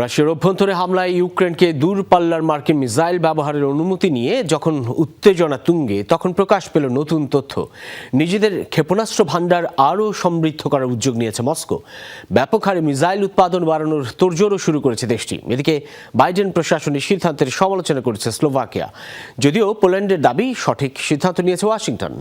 রাশিয়ার অভ্যন্তরে হামলায় ইউক্রেনকে দূরপাল্লার মার্কিন মিসাইল ব্যবহারের অনুমতি নিয়ে যখন উত্তেজনা তুঙ্গে, তখন প্রকাশ পেল নতুন তথ্য। নিজেদের ক্ষেপণাস্ত্র ভাণ্ডার আরও সমৃদ্ধ করার উদ্যোগ নিয়েছে মস্কো। ব্যাপক হারে মিসাইল উৎপাদন বাড়ানোর তোড়জোড়ও শুরু করেছে দেশটি। এদিকে বাইডেন প্রশাসনের সিদ্ধান্তের সমালোচনা করেছে স্লোভাকিয়া। যদিও পোল্যান্ডের দাবি সঠিক সিদ্ধান্ত নিয়েছে ওয়াশিংটন।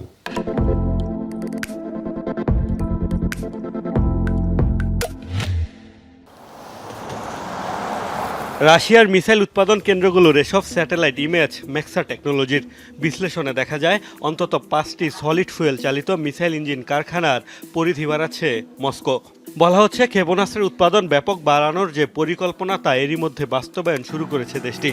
রাশিয়ার মিসাইল উৎপাদন কেন্দ্রগুলোর এসব স্যাটেলাইট ইমেজ ম্যাক্সা টেকনোলজির বিশ্লেষণে দেখা যায়, অন্তত পাঁচটি সলিড ফুয়েল চালিত মিসাইল ইঞ্জিন কারখানার পরিধি বাড়াচ্ছে মস্কো। বলা হচ্ছে, ক্ষেপণাস্ত্রের উৎপাদন ব্যাপক বাড়ানোর যে পরিকল্পনা তা এরই মধ্যে বাস্তবায়ন শুরু করেছে দেশটি।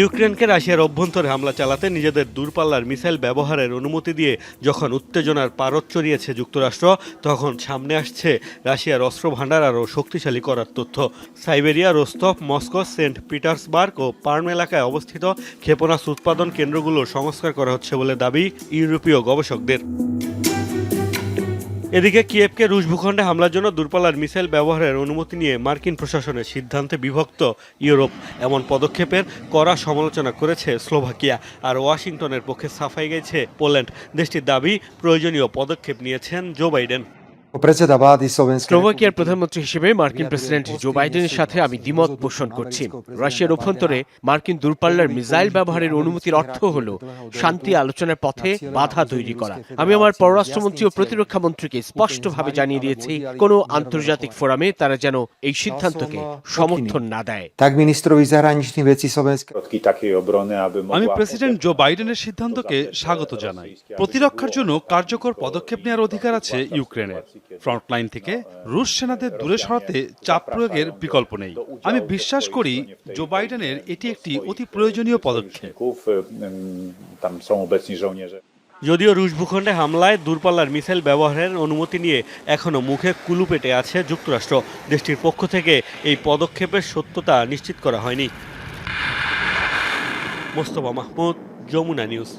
ইউক্রেনকে রাশিয়ার অভ্যন্তরে হামলা চালাতে নিজেদের দূরপাল্লার মিসাইল ব্যবহারের অনুমতি দিয়ে যখন উত্তেজনার পারদ চড়িয়েছে যুক্তরাষ্ট্র, তখন সামনে আসছে রাশিয়ার অস্ত্র ভাণ্ডার আরও শক্তিশালী করার তথ্য। Siberia, Rostov, Moscow, Saint Petersburg ও পার্ম এলাকায় অবস্থিত ক্ষেপণাস্ত্র উৎপাদন কেন্দ্রগুলো সংস্কার করা হচ্ছে বলে দাবি ইউরোপীয় গবেষকদের। এদিকে কিয়েভকে রুশ ভূখণ্ডে হামলার জন্য দূরপাল্লার মিসাইল ব্যবহারের অনুমতি নিয়ে মার্কিন প্রশাসনের সিদ্ধান্তে বিভক্ত ইউরোপ। এমন পদক্ষেপের কড়া সমালোচনা করেছে স্লোভাকিয়া আর ওয়াশিংটনের পক্ষে সাফাই গেছে পোল্যান্ড। দেশটির দাবি, প্রয়োজনীয় পদক্ষেপ নিয়েছেন জো বাইডেন। স্লোভাকিয়ার প্রধানমন্ত্রী হিসেবে মার্কিন প্রেসিডেন্ট জো বাইডেনের সাথে আমি দ্বিমত পোষণ করছি। রাশিয়ার অভ্যন্তরে মার্কিন দূরপাল্লার মিসাইল ব্যবহারের অনুমতির অর্থ হল শান্তি আলোচনার পথে বাধা তৈরি করা। আমি আমার পররাষ্ট্রমন্ত্রী ও প্রতিরক্ষা মন্ত্রীকে স্পষ্টভাবে জানিয়ে দিয়েছি কোনো আন্তর্জাতিক ফোরামে তারা যেন এই সিদ্ধান্তকে সমর্থন না দেয়. আমি প্রেসিডেন্ট জো বাইডেনের সিদ্ধান্তকে স্বাগত জানাই। প্রতিরক্ষার জন্য কার্যকর পদক্ষেপ নেওয়ার অধিকার আছে ইউক্রেনের ফ্রন্টলাইন থেকে রুশ সেনাদের দূরে সরাতে চাপ প্রয়োগের বিকল্প নেই। আমি বিশ্বাস করি জো বাইডেনের এটি একটি অতি প্রয়োজনীয় পদক্ষেপ. যদিও রুশ ভূখণ্ডে হামলায় দূরপাল্লার মিসাইল ব্যবহারের অনুমতি নিয়ে এখনও মুখে কুলু পেটে আছে যুক্তরাষ্ট্র, দেশটির পক্ষ থেকে এই পদক্ষেপের সত্যতা নিশ্চিত করা হয়নি। মোস্তফা মাহমুদ, যমুনা নিউজ।